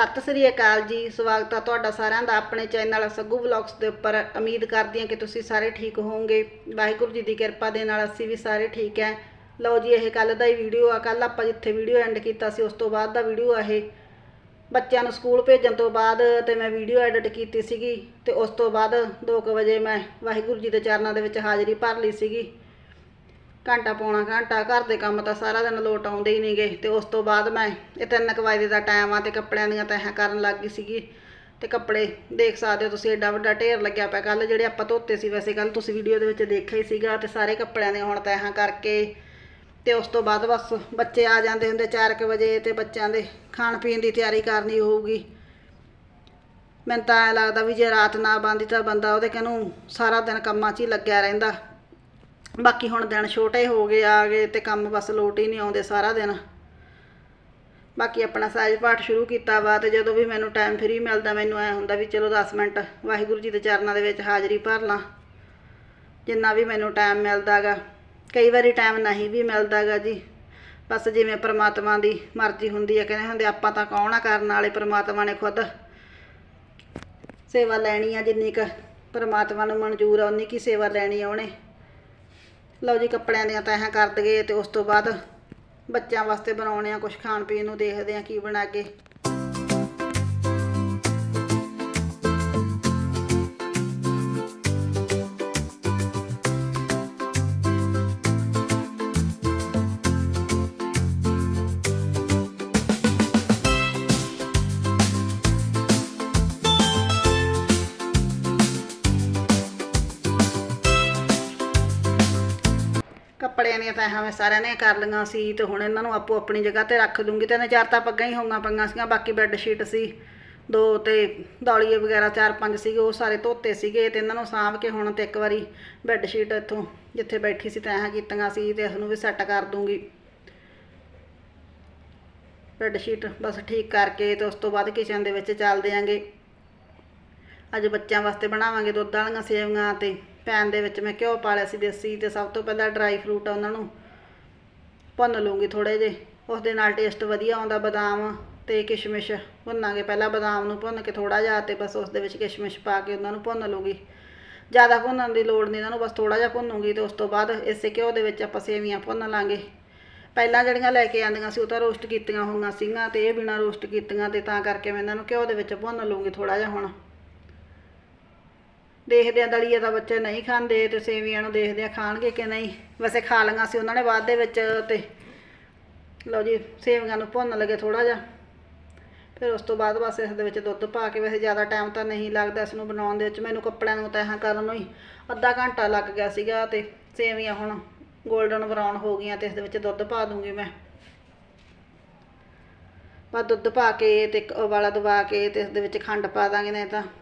ਸਤਿ ਸ੍ਰੀ ਅਕਾਲ ਜੀ, ਸਵਾਗਤ ਹੈ ਤੁਹਾਡਾ ਸਾਰਿਆਂ ਦਾ ਆਪਣੇ ਚੈਨਲ ਸੱਗੂ ਵਲੌਗਸ ਦੇ ਉੱਪਰ। ਉਮੀਦ ਕਰਦੀ ਹਾਂ ਕਿ ਤੁਸੀਂ ਸਾਰੇ ਠੀਕ ਹੋਵੋਗੇ। ਵਾਹਿਗੁਰੂ ਜੀ ਦੀ ਕਿਰਪਾ ਦੇ ਨਾਲ ਅਸੀਂ ਵੀ ਸਾਰੇ ਠੀਕ ਹੈ ਲਓ ਜੀ, ਇਹ ਕੱਲ ਦਾ ਹੀ ਵੀਡੀਓ ਆ। ਕੱਲ ਆਪਾਂ ਜਿੱਥੇ ਵੀਡੀਓ ਐਂਡ ਕੀਤਾ ਸੀ, ਉਸ ਤੋਂ ਬਾਅਦ ਦਾ ਵੀਡੀਓ ਆ ਇਹ। ਬੱਚਿਆਂ ਨੂੰ ਸਕੂਲ ਭੇਜਣ ਤੋਂ ਬਾਅਦ ਤੇ ਮੈਂ ਵੀਡੀਓ ਐਡਿਟ ਕੀਤੀ ਸੀਗੀ ਤੇ ਉਸ ਤੋਂ ਬਾਅਦ 2:00 ਵਜੇ ਮੈਂ ਵਾਹਿਗੁਰੂ ਜੀ ਦੇ ਚਰਨਾਂ ਦੇ ਵਿੱਚ ਹਾਜ਼ਰੀ ਭਰ ਲਈ ਸੀਗੀ। ਘੰਟਾ ਪੌਣਾ ਘੰਟਾ, ਘਰ ਦੇ ਕੰਮ ਤਾਂ ਸਾਰਾ ਦਿਨ ਲੋਟ ਆਉਂਦੇ ਹੀ ਨਹੀਂਗੇ ਤੇ ਉਸ ਤੋਂ ਬਾਅਦ ਮੈਂ ਇਹ ਤਿੰਨ ਕੁ ਵਜੇ ਦਾ ਟਾਈਮ ਆ ਤੇ ਕੱਪੜਿਆਂ ਦੀਆਂ ਤੈਹਾਂ ਕਰਨ ਲੱਗ ਗਈ ਸੀਗੀ। ਤੇ ਕੱਪੜੇ ਦੇਖ ਸਕਦੇ ਹੋ ਤੁਸੀਂ, ਏਡਾ ਵੱਡਾ ਢੇਰ ਲੱਗਿਆ ਪਿਆ। ਕੱਲ ਜਿਹੜੇ ਆਪਾਂ ਧੋਤੇ ਸੀ, ਵੈਸੇ ਕੱਲ ਤੁਸੀਂ ਵੀਡੀਓ ਦੇ ਵਿੱਚ ਦੇਖਿਆ ਹੀ ਸੀਗਾ ਤੇ ਸਾਰੇ ਕੱਪੜਿਆਂ ਦੇ ਹੁਣ ਤੈਹਾਂ ਕਰਕੇ। ਤੇ ਉਸ ਤੋਂ ਬਾਅਦ ਬਸ ਬੱਚੇ ਆ ਜਾਂਦੇ ਹੁੰਦੇ 4:00 ਵਜੇ ਤੇ ਬੱਚਿਆਂ ਦੇ ਖਾਣ ਪੀਣ ਦੀ ਤਿਆਰੀ ਕਰਨੀ ਹੋਊਗੀ। ਮੈਨੂੰ ਤਾਂ ਐਂ ਲੱਗਦਾ ਵੀ ਜੇ ਰਾਤ ਨਾ ਬੰਦੀ ਤਾਂ ਬੰਦਾ ਉਹਦੇ ਕਨੂੰ ਸਾਰਾ ਦਿਨ ਕੰਮਾਂ 'ਚ ਹੀ ਲੱਗਿਆ ਰਹਿੰਦਾ। ਬਾਕੀ ਹੁਣ ਦਿਨ ਛੋਟੇ ਹੋ ਗਏ, ਆ ਗਏ ਤੇ ਕੰਮ ਬਸ ਲੋਟ ਹੀ ਨਹੀਂ ਆਉਂਦੇ ਸਾਰਾ ਦਿਨ। ਬਾਕੀ ਆਪਣਾ ਸਾਜ ਪਾਠ ਸ਼ੁਰੂ ਕੀਤਾ ਵਾ ਤੇ ਜਦੋਂ ਵੀ ਮੈਨੂੰ ਟਾਈਮ ਫਰੀ ਮਿਲਦਾ, ਮੈਨੂੰ ਐ ਹੁੰਦਾ ਵੀ ਚਲੋ 10 ਮਿੰਟ ਵਾਹਿਗੁਰੂ ਜੀ ਦੇ ਚਰਨਾਂ ਦੇ ਵਿੱਚ ਹਾਜ਼ਰੀ ਭਰ ਲਾਂ। ਜਿੰਨਾ ਵੀ ਮੈਨੂੰ ਟਾਈਮ ਮਿਲਦਾਗਾ ਕਈ ਵਾਰੀ ਟਾਈਮ ਨਹੀਂ ਵੀ ਮਿਲਦਾਗਾ ਜੀ। ਬਸ ਜਿਵੇਂ ਪ੍ਰਮਾਤਮਾ ਦੀ ਮਰਜ਼ੀ ਹੁੰਦੀ ਹੈ ਕਹਿੰਦੇ ਹੁੰਦੇ ਆਪਾਂ ਤਾਂ ਕੌਣ ਆ ਕਰਨ ਵਾਲੇ? ਪ੍ਰਮਾਤਮਾ ਨੇ ਖੁਦ ਸੇਵਾ ਲੈਣੀ ਆ ਜਿੰਨੀ ਕ ਪ੍ਰਮਾਤਮਾ ਨੂੰ ਮਨਜ਼ੂਰ ਆ, ਉਨੀ ਕੀ ਸੇਵਾ ਲੈਣੀ ਆ ਉਹਨੇ। ਲਓ ਜੀ ਕੱਪੜਿਆਂ ਦੀਆਂ ਤੈਹਾਂ ਕਰ ਦਈਏ ਤੇ ਉਸ ਤੋਂ ਬਾਅਦ ਬੱਚਿਆਂ ਵਾਸਤੇ ਬਣਾਉਣੇ ਆ ਕੁਝ ਖਾਣ ਪੀਣ ਨੂੰ ਦੇਖਦੇ ਆ ਕੀ ਬਣਾ ਕੇ। ਕੱਪੜਿਆਂ ਦੀਆਂ ਤੈਹਾਂ ਮੈਂ ਸਾਰਿਆਂ ਨੇ ਕਰ ਲਈਆਂ ਸੀ ਤੇ ਹੁਣ ਇਹਨਾਂ ਨੂੰ ਆਪੋ ਆਪਣੀ ਜਗ੍ਹਾ ਤੇ ਰੱਖ ਦੂੰਗੀ ਤੇ ਚਾਰ ਤਾਂ ਪੱਗਾਂ ਹੀ ਹੋਈਆਂ ਪਈਆਂ ਸੀਗੀਆਂ, ਬਾਕੀ ਬੈੱਡ ਸ਼ੀਟ ਸੀ, ਦੋ ਤੇ ਦੌਲੀਏ ਵਗੈਰਾ ਚਾਰ ਪੰਜ ਸੀਗੇ, ਉਹ ਸਾਰੇ ਧੋਤੇ ਸੀਗੇ ਤੇ ਇਹਨਾਂ ਨੂੰ ਸਾਂਭ ਕੇ ਹੁਣ ਤੇ ਇੱਕ ਵਾਰੀ ਬੈੱਡ ਸ਼ੀਟ ਇੱਥੋਂ ਜਿੱਥੇ ਬੈਠੀ ਸੀ ਤੈਹਾਂ ਕੀਤੀਆਂ ਸੀ ਤੇ ਇਸ ਨੂੰ ਵੀ ਸੈੱਟ ਕਰ ਦੂੰਗੀ। ਬੈੱਡ ਸ਼ੀਟ ਬਸ ਠੀਕ ਕਰਕੇ ਤੇ ਉਸ ਤੋਂ ਬਾਅਦ ਕਿਚਨ ਦੇ ਵਿੱਚ ਚੱਲਦੇ ਆਂਗੇ ਅੱਜ ਬੱਚਿਆਂ ਵਾਸਤੇ ਬਣਾਵਾਂਗੇ ਦੁੱਧ ਵਾਲੀਆਂ ਸੇਵੀਆਂ ਤੇ ਪੈਨ ਦੇ ਵਿੱਚ ਮੈਂ ਘਿਓ ਪਾ ਲਿਆ ਸੀ ਦੇਸੀ ਤੇ ਸਭ ਤੋਂ ਪਹਿਲਾਂ ਡਰਾਈ ਫਰੂਟ ਆ ਉਹਨਾਂ ਨੂੰ। ਭੁੰਨ ਲੂੰਗੀ ਥੋੜੇ ਜੇ ਉਸ ਦੇ ਨਾਲ ਟੇਸਟ ਵਧੀਆ ਆਉਂਦਾ ਬਦਾਮ ਤੇ ਕਿਸ਼ਮਿਸ਼। ਭੁੰਨਾਂਗੇ ਪਹਿਲਾਂ ਬਦਾਮ ਨੂੰ ਭੁੰਨ ਕੇ ਥੋੜਾ ਜਿਹਾ ਤੇ ਬਸ ਉਸ ਦੇ ਵਿੱਚ ਕਿਸ਼ਮਿਸ਼ ਪਾ ਕੇ ਉਹਨਾਂ ਨੂੰ ਭੁੰਨ ਲੂੰਗੀ ਜ਼ਿਆਦਾ ਭੁੰਨਣ ਦੀ ਲੋੜ ਨਹੀਂ ਇਹਨਾਂ ਨੂੰ ਬਸ ਥੋੜਾ ਜਿਹਾ ਭੁੰਨੂਗੀ ਤੇ ਉਸ ਤੋਂ ਬਾਅਦ ਇਸੇ ਘਿਓ ਦੇ ਵਿੱਚ ਆਪਾਂ ਸੇਵੀਆਂ ਭੁੰਨ ਲਾਂਗੇ। ਪਹਿਲਾਂ ਜਿਹੜੀਆਂ ਲੈ ਕੇ ਆਂਦੀਆਂ ਸੀ ਉਹ ਤਾਂ ਰੋਸਟ ਕੀਤੀਆਂ ਹੋਈਆਂ ਸੀਗੀਆਂ ਤੇ ਇਹ ਬਿਨਾਂ ਰੋਸਟ ਕੀਤੀਆਂ ਤੇ ਤਾਂ ਕਰਕੇ ਮੈਂ ਇਹਨਾਂ ਨੂੰ ਘਿਓ ਦੇ ਵਿੱਚ ਭੁੰਨ ਲੂੰਗੀ ਥੋੜਾ ਜਿਹਾ ਹੁਣ। ਦੇਖਦੇ ਆ, ਦਲੀਆ ਤਾਂ ਬੱਚੇ ਨਹੀਂ ਖਾਂਦੇ ਤੇ ਸੇਵੀਆਂ ਨੂੰ ਦੇਖਦੇ ਆ, ਖਾਣਗੇ ਕਿ ਨਹੀਂ। ਵੈਸੇ ਖਾ ਲਈਆਂ ਸੀ ਉਹਨਾਂ ਨੇ ਬਾਅਦ ਦੇ ਵਿੱਚ ਤੇ ਲਓ ਜੀ, ਸੇਵੀਆਂ ਨੂੰ ਭੁੰਨ ਲਗੇ ਥੋੜਾ ਜਿਹਾ। ਫਿਰ ਉਸ ਤੋਂ ਬਾਅਦ ਬਸ ਇਸ ਦੇ ਵਿੱਚ ਦੁੱਧ ਪਾ ਕੇ, ਵੈਸੇ ਜ਼ਿਆਦਾ ਟਾਈਮ ਤਾਂ ਨਹੀਂ ਲੱਗਦਾ ਇਸ ਨੂੰ ਬਣਾਉਣ ਦੇ ਵਿੱਚ, ਮੈਨੂੰ ਕੱਪੜਿਆਂ ਨੂੰ ਤੈਹਾਂ ਕਰਨ ਨੂੰ ਹੀ ਅੱਧਾ ਘੰਟਾ ਲੱਗ ਗਿਆ ਸੀਗਾ ਤੇ ਸੇਵੀਆਂ ਹੁਣ 골ਡਨ ਬਰਾਊਨ ਹੋ ਗਈਆਂ ਤੇ ਇਸ ਦੇ ਵਿੱਚ ਦੁੱਧ ਪਾ ਦੂੰਗੀ ਮੈਂ। ਬਸ ਦੁੱਧ ਪਾ ਕੇ ਤੇ ਇੱਕ ਉਬਾਲਾ ਦਵਾ ਕੇ ਤੇ ਇਸ ਦੇ ਵਿੱਚ ਖੰਡ ਪਾ ਦਾਂਗੇ, ਨਹੀਂ ਤਾਂ ਹੁਣ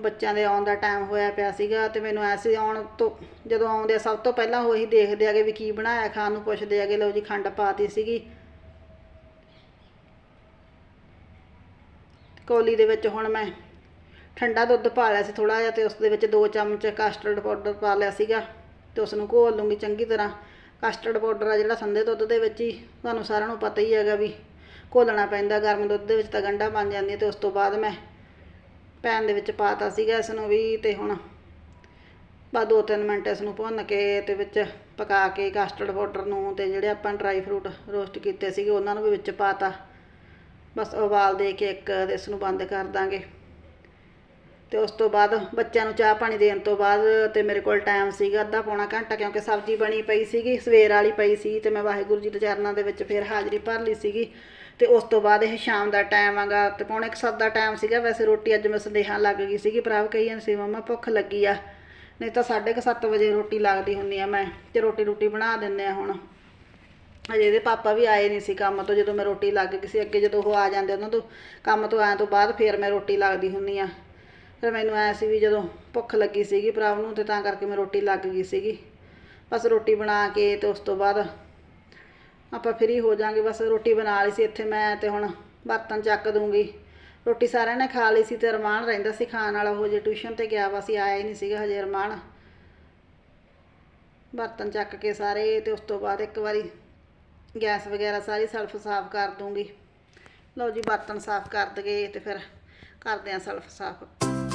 ਬੱਚਿਆਂ ਦੇ ਆਉਣ ਦਾ ਟਾਈਮ ਹੋਇਆ ਪਿਆ ਸੀਗਾ ਤੇ ਮੈਨੂੰ ਐਸੀ ਆਉਣ ਤੋਂ, ਜਦੋਂ ਆਉਂਦੇ ਆ ਸਭ ਤੋਂ ਪਹਿਲਾਂ ਉਹ ਹੀ ਦੇਖਦੇ ਆਗੇ ਵੀ ਕੀ ਬਣਾਇਆ, ਖਾਣ ਨੂੰ ਪੁੱਛਦੇ ਆਗੇ ਲਓ ਜੀ ਖੰਡ ਪਾਤੀ ਸੀਗੀ। ਕੋਲੀ ਦੇ ਵਿੱਚ ਹੁਣ ਮੈਂ ਠੰਡਾ ਦੁੱਧ ਪਾ ਲਿਆ ਸੀ ਥੋੜਾ ਜਿਹਾ ਤੇ ਉਸ ਦੇ ਵਿੱਚ 2 ਚਮਚ ਕਸਟਰਡ ਪਾਊਡਰ ਪਾ ਲਿਆ ਸੀਗਾ ਤੇ ਉਸ ਨੂੰ ਘੋਲ ਲੂੰਗੀ ਚੰਗੀ ਤਰ੍ਹਾਂ। ਕਸਟਰਡ ਪਾਊਡਰ ਆ ਜਿਹੜਾ ਸੰਦੇ ਦੁੱਧ ਦੇ ਵਿੱਚ ਹੀ, ਤੁਹਾਨੂੰ ਸਾਰਿਆਂ ਨੂੰ ਪਤਾ ਹੀ ਹੈਗਾ ਵੀ ਘੋਲਣਾ ਪੈਂਦਾ, ਗਰਮ ਦੁੱਧ ਦੇ ਵਿੱਚ ਤਾਂ ਗੰਢਾਂ ਬਣ ਜਾਂਦੀਆਂ ਤੇ ਉਸ ਤੋਂ ਬਾਅਦ ਮੈਂ ਪੈਨ ਦੇ ਵਿੱਚ ਪਾਤਾ ਸੀਗਾ ਇਸ ਨੂੰ ਵੀ ਤੇ ਹੁਣ ਬਸ ਦੋ ਤਿੰਨ ਮਿੰਟ ਇਸ ਨੂੰ ਭੁੰਨ ਕੇ ਤੇ ਵਿੱਚ ਪਕਾ ਕੇ ਕਸਟਰਡ ਪਾਊਡਰ ਨੂੰ ਤੇ ਜਿਹੜੇ ਆਪਾਂ ਡਰਾਈ ਫਰੂਟ ਰੋਸਟ ਕੀਤੇ ਸੀਗੇ ਉਹਨਾਂ ਨੂੰ ਵੀ ਵਿੱਚ ਪਾਤਾ। ਬਸ ਉਬਾਲ ਦੇ ਕੇ ਇੱਕ ਇਸ ਨੂੰ ਬੰਦ ਕਰ ਦਾਂਗੇ। ਤੇ ਉਸ ਤੋਂ ਬਾਅਦ ਬੱਚਿਆਂ ਨੂੰ ਚਾਹ ਪਾਣੀ ਦੇਣ ਤੋਂ ਬਾਅਦ ਤੇ ਮੇਰੇ ਕੋਲ ਟਾਈਮ ਸੀਗਾ ਅੱਧਾ ਪੌਣਾ ਘੰਟਾ ਕਿਉਂਕਿ ਸਬਜ਼ੀ ਬਣੀ ਪਈ ਸੀਗੀ, ਸਵੇਰ ਵਾਲੀ ਪਈ ਸੀ ਤੇ ਮੈਂ ਵਾਹਿਗੁਰੂ ਜੀ ਦੇ ਚਰਨਾਂ ਦੇ ਵਿੱਚ ਫਿਰ ਹਾਜ਼ਰੀ ਭਰ ਲਈ ਸੀਗੀ ਤੇ ਉਸ ਤੋਂ ਬਾਅਦ ਇਹ ਸ਼ਾਮ ਦਾ ਟਾਈਮ ਆਗਾ ਤੇ ਪੌਣੇ ਕੁ ਸੱਤ ਦਾ ਟਾਈਮ ਸੀਗਾ, ਵੈਸੇ ਰੋਟੀ ਅੱਜ ਮੈਂ ਸੰਦੇਹਾ ਲੱਗ ਗਈ ਸੀਗੀ, ਭਰਾ ਕਹੀਆਂ ਜਾਂਦੇ ਸੀ, ਮੰਮਾ, ਭੁੱਖ ਲੱਗੀ ਆ। ਨਹੀਂ ਤਾਂ 7:30 ਵਜੇ ਰੋਟੀ ਲੱਗਦੀ ਹੁੰਦੀ ਆ ਮੈਂ ਤੇ ਰੋਟੀ ਰੋਟੀ ਬਣਾ ਦਿੰਦੇ ਆ ਹੁਣ। ਅਜੇ ਇਹਦੇ ਪਾਪਾ ਵੀ ਆਏ ਨਹੀਂ ਸੀ ਕੰਮ ਤੋਂ, ਜਦੋਂ ਮੈਂ ਰੋਟੀ ਲੱਗ ਗਈ ਸੀ, ਅੱਗੇ ਜਦੋਂ ਉਹ ਆ ਜਾਂਦੇ ਉਹਨਾਂ ਤੋਂ ਕੰਮ ਤੋਂ ਆਉਣ ਤੋਂ ਬਾਅਦ ਫਿਰ ਮੈਂ ਰੋਟੀ ਲੱਗਦੀ ਹੁੰਦੀ ਆ। ਫਿਰ ਮੈਨੂੰ ਐ ਸੀ ਵੀ ਜਦੋਂ ਭੁੱਖ ਲੱਗੀ ਸੀਗੀ ਭਰਾਵ ਨੂੰ ਤੇ ਤਾਂ ਕਰਕੇ ਮੈਂ ਰੋਟੀ ਲੱਗ ਗਈ ਸੀਗੀ। ਬਸ ਰੋਟੀ ਬਣਾ ਕੇ ਤੇ ਉਸ ਤੋਂ ਬਾਅਦ ਆਪਾਂ ਫਰੀ ਹੋ ਜਾਾਂਗੇ ਬਸ ਰੋਟੀ ਬਣਾ ਲਈ ਸੀ, ਇੱਥੇ ਮੈਂ ਤੇ ਹੁਣ ਬਰਤਨ ਚੱਕ ਦੂੰਗੀ। ਰੋਟੀ ਸਾਰਿਆਂ ਨੇ ਖਾ ਲਈ ਸੀ ਤੇ ਅਰਮਾਨ ਰਹਿੰਦਾ ਸੀ ਖਾਣ ਵਾਲਾ। ਉਹ ਜੇ ਟਿਊਸ਼ਨ ਤੇ ਗਿਆ ਵਾ ਸੀ ਆਇਆ ਹੀ ਨਹੀਂ ਸੀਗਾ ਹਜੇ ਰਮਾਨ ਬਰਤਨ ਚੱਕ ਕੇ ਸਾਰੇ ਤੇ ਉਸ ਤੋਂ ਬਾਅਦ ਇੱਕ ਵਾਰੀ ਗੈਸ ਵਗੈਰਾ ਸਾਰੀ ਸਲਫ ਸਾਫ਼ ਕਰ ਦੂੰਗੀ। ਲਓ ਜੀ, ਬਰਤਨ ਸਾਫ਼ ਕਰ ਦਗੇ ਤੇ ਫਿਰ ਕਰਦੇ ਆ ਸਲਫ ਸਾਫ਼।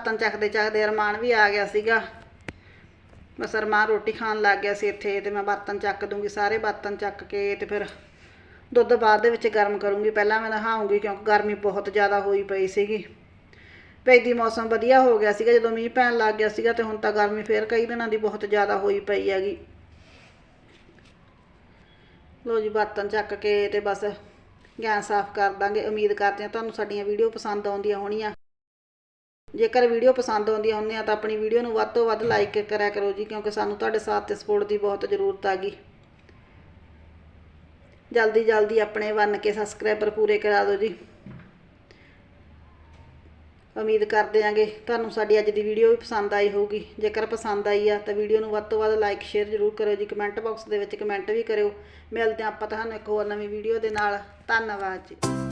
ਬਰਤਨ ਚੱਕਦੇ ਚੱਕਦੇ ਅਰਮਾਨ ਵੀ ਆ ਗਿਆ ਸੀਗਾ। ਬਸ ਅਰਮਾਨ ਰੋਟੀ ਖਾਣ ਲੱਗ ਗਿਆ ਸੀ ਇੱਥੇ ਤੇ ਮੈਂ ਬਰਤਨ ਚੱਕ ਦੂੰਗੀ, ਸਾਰੇ ਬਰਤਨ ਚੱਕ ਕੇ ਤੇ ਫਿਰ ਦੁੱਧ ਬਾਅਦ ਦੇ ਵਿੱਚ ਗਰਮ ਕਰੂੰਗੀ। ਪਹਿਲਾਂ ਮੈਂ ਨਹਾਉਂਗੀ ਕਿਉਂਕਿ ਗਰਮੀ ਬਹੁਤ ਜ਼ਿਆਦਾ ਹੋਈ ਪਈ ਸੀਗੀ। ਪੈਦੀ ਮੌਸਮ ਵਧੀਆ ਹੋ ਗਿਆ ਸੀਗਾ, ਜਦੋਂ ਮੀਂਹ ਪੈਣ ਲੱਗ ਗਿਆ ਸੀਗਾ ਤੇ ਹੁਣ ਤਾਂ ਗਰਮੀ ਫੇਰ ਕਈ ਦਿਨਾਂ ਦੀ ਬਹੁਤ ਜ਼ਿਆਦਾ ਹੋਈ ਪਈ ਹੈਗੀ। ਲੋ ਜੀ ਬਰਤਨ ਚੱਕ ਕੇ ਤੇ ਬਸ ਗੈਸ ਸਾਫ਼ ਕਰ ਦਾਂਗੇ। ਉਮੀਦ ਕਰਦੇ ਹਾਂ ਤੁਹਾਨੂੰ ਸਾਡੀਆਂ ਵੀਡੀਓ ਪਸੰਦ ਆਉਂਦੀਆਂ ਹੋਣੀਆਂ। ਜੇਕਰ ਵੀਡੀਓ ਪਸੰਦ ਆਉਂਦੀਆਂ ਹੁੰਦੀਆਂ ਤਾਂ ਆਪਣੀ ਵੀਡੀਓ ਨੂੰ ਵੱਧ ਤੋਂ ਵੱਧ ਲਾਈਕ ਕਰਿਆ ਕਰੋ ਜੀ, ਕਿਉਂਕਿ ਸਾਨੂੰ ਤੁਹਾਡੇ ਸਾਥ ਤੇ ਸਪੋਰਟ ਦੀ ਬਹੁਤ ਜ਼ਰੂਰਤ ਆ ਗਈ ਜਲਦੀ ਜਲਦੀ ਆਪਣੇ ਬਣ ਕੇ ਸਬਸਕ੍ਰਾਈਬਰ ਪੂਰੇ ਕਰਾ ਦਿਓ ਜੀ। ਉਮੀਦ ਕਰਦੇ ਆਂਗੇ ਤੁਹਾਨੂੰ ਸਾਡੀ ਅੱਜ ਦੀ ਵੀਡੀਓ ਵੀ ਪਸੰਦ ਆਈ ਹੋਊਗੀ। ਜੇਕਰ ਪਸੰਦ ਆਈ ਆ ਤਾਂ ਵੀਡੀਓ ਨੂੰ ਵੱਧ ਤੋਂ ਵੱਧ ਲਾਈਕ ਸ਼ੇਅਰ ਜ਼ਰੂਰ ਕਰਿਓ ਜੀ। ਕਮੈਂਟ ਬਾਕਸ ਦੇ ਵਿੱਚ ਕਮੈਂਟ ਵੀ ਕਰਿਓ। ਮਿਲਦੇ ਹਾਂ ਆਪਾਂ ਤੁਹਾਨੂੰ ਇੱਕ ਹੋਰ ਨਵੀਂ ਵੀਡੀਓ ਦੇ ਨਾਲ। ਧੰਨਵਾਦ ਜੀ।